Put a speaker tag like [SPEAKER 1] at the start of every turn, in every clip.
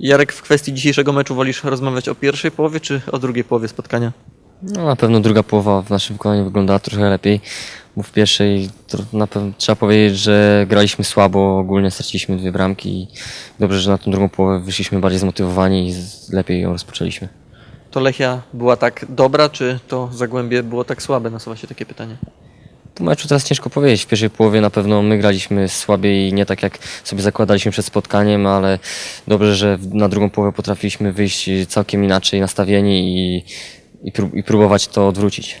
[SPEAKER 1] Jarek, w kwestii dzisiejszego meczu wolisz rozmawiać o pierwszej połowie czy o drugiej połowie spotkania?
[SPEAKER 2] No, na pewno druga połowa w naszym wykonaniu wyglądała trochę lepiej, bo w pierwszej tro- na pewno trzeba powiedzieć, że graliśmy słabo, ogólnie straciliśmy dwie bramki i dobrze, że na tą drugą połowę wyszliśmy bardziej zmotywowani i z- lepiej ją rozpoczęliśmy.
[SPEAKER 1] To Lechia była tak dobra, czy to Zagłębie było tak słabe? Nasuwa się takie pytanie.
[SPEAKER 2] Po meczu teraz ciężko powiedzieć. W pierwszej połowie na pewno my graliśmy słabiej, nie tak jak sobie zakładaliśmy przed spotkaniem, ale dobrze, że na drugą połowę potrafiliśmy wyjść całkiem inaczej nastawieni i, i, prób- i próbować to odwrócić.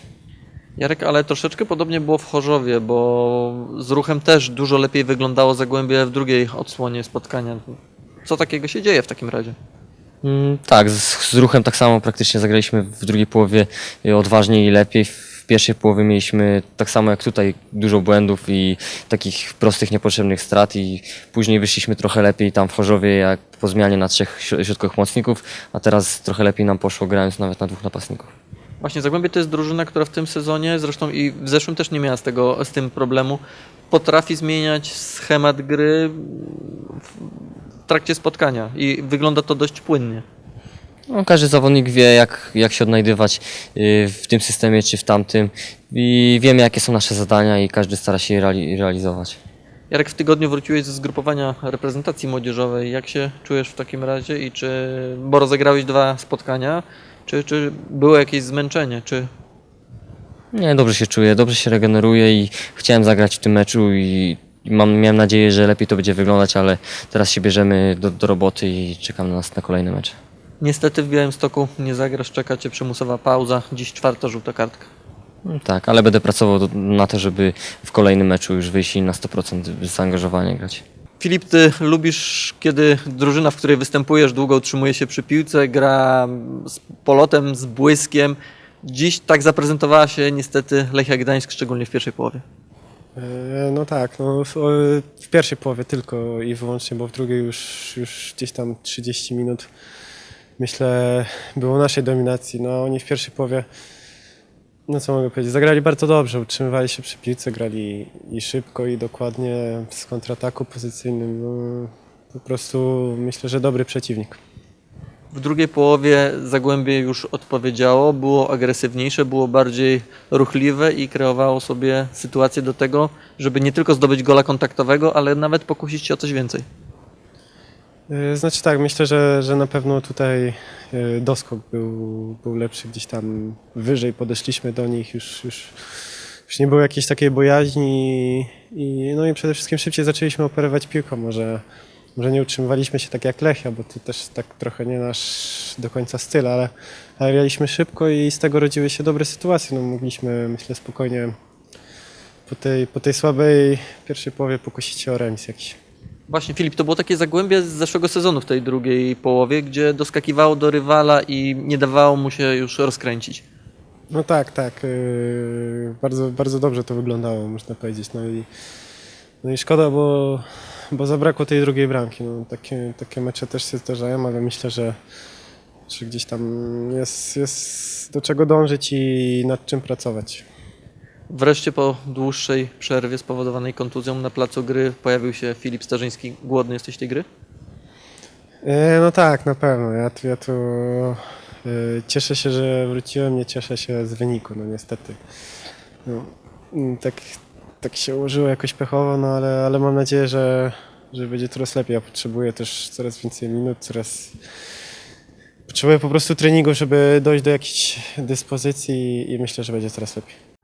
[SPEAKER 1] Jarek, ale troszeczkę podobnie było w Chorzowie, bo z ruchem też dużo lepiej wyglądało Zagłębie w drugiej odsłonie spotkania. Co takiego się dzieje w takim razie?
[SPEAKER 2] Mm, Tak, z, z ruchem tak samo praktycznie zagraliśmy w drugiej połowie y, odważniej i lepiej. Pierwszej połowie mieliśmy tak samo jak tutaj dużo błędów i takich prostych, niepotrzebnych strat i później wyszliśmy trochę lepiej tam w Chorzowie jak po zmianie na trzech śro- środkowych mocników, a teraz trochę lepiej nam poszło grając nawet na dwóch napastników.
[SPEAKER 1] Właśnie Zagłębie to jest drużyna, która w tym sezonie, zresztą i w zeszłym też nie miała z, tego, z tym problemu, potrafi zmieniać schemat gry w trakcie spotkania i wygląda to dość płynnie.
[SPEAKER 2] No, każdy zawodnik wie, jak, jak się odnajdywać y, w tym systemie czy w tamtym i wiemy, jakie są nasze zadania i każdy stara się je reali- realizować.
[SPEAKER 1] Jarek, w tygodniu wróciłeś ze zgrupowania reprezentacji młodzieżowej. Jak się czujesz w takim razie i czy, bo rozegrałeś dwa spotkania, czy, czy było jakieś zmęczenie, czy
[SPEAKER 2] Nie, dobrze się czuję, dobrze się regeneruję i chciałem zagrać w tym meczu i mam, miałem nadzieję, że lepiej to będzie wyglądać, ale teraz się bierzemy do, do roboty i czekam na nas na kolejne mecze.
[SPEAKER 1] Niestety w Białymstoku nie zagrasz, czeka Cię przymusowa pauza, dziś czwarta żółta kartka.
[SPEAKER 2] No Tak, ale będę pracował do, na to, żeby w kolejnym meczu już wyjść i na 100% zaangażowanie grać.
[SPEAKER 1] Filip, Ty lubisz, kiedy drużyna, w której występujesz, długo utrzymuje się przy piłce, gra z polotem, z błyskiem. Dziś tak zaprezentowała się niestety Lechia Gdańsk, szczególnie w pierwszej połowie.
[SPEAKER 3] E, No tak, no w, o, w pierwszej połowie tylko i wyłącznie, bo w drugiej już, już gdzieś tam 30 minut myślę było naszej dominacji. No oni w pierwszej połowie, no co mogę powiedzieć, zagrali bardzo dobrze, utrzymywali się przy piłce, grali i szybko i dokładnie z kontrataku pozycyjnym. No, po prostu myślę, że dobry przeciwnik.
[SPEAKER 1] W drugiej połowie Zagłębie już odpowiedziało, było agresywniejsze, było bardziej ruchliwe i kreowało sobie sytuację do tego, żeby nie tylko zdobyć gola kontaktowego, ale nawet pokusić się o coś więcej.
[SPEAKER 3] E, Znaczy tak, myślę, że, że na pewno tutaj e, doskok był, był lepszy gdzieś tam wyżej, podeszliśmy do nich, już, już, już nie było jakiejś takiej bojaźni i, no i przede wszystkim szybciej zaczęliśmy operować piłką, może, może nie utrzymywaliśmy się tak jak Lechia, bo to też tak trochę nie nasz do końca styl, ale, ale graliśmy szybko i z tego rodziły się dobre sytuacje, no mogliśmy myślę spokojnie po tej, po tej słabej pierwszej połowie pokusić się o remis jakiś.
[SPEAKER 1] Właśnie Filip, to było takie Zagłębie z zeszłego sezonu w tej drugiej połowie, gdzie doskakiwało do rywala i nie dawało mu się już rozkręcić.
[SPEAKER 3] No tak, tak. yy, bardzo, bardzo dobrze to wyglądało, można powiedzieć. No i, no i szkoda, bo, bo zabrakło tej drugiej bramki. No, takie, takie mecze też się zdarzają, ale myślę, że, że gdzieś tam jest, jest do czego dążyć i nad czym pracować.
[SPEAKER 1] Wreszcie po dłuższej przerwie spowodowanej kontuzją na placu gry pojawił się Filip Starzyński. Głodny jesteś tej gry?
[SPEAKER 3] E, No tak, na pewno. Ja tu, ja tu e, cieszę się, że wróciłem, nie cieszę się z wyniku, no niestety. No, mm, tak, tak się ułożyło jakoś pechowo, no ale, ale mam nadzieję, że, że będzie coraz lepiej. Ja potrzebuję też coraz więcej minut, coraz... Potrzebuję po prostu treningu, żeby dojść do jakiejś dyspozycji i myślę, że będzie coraz lepiej.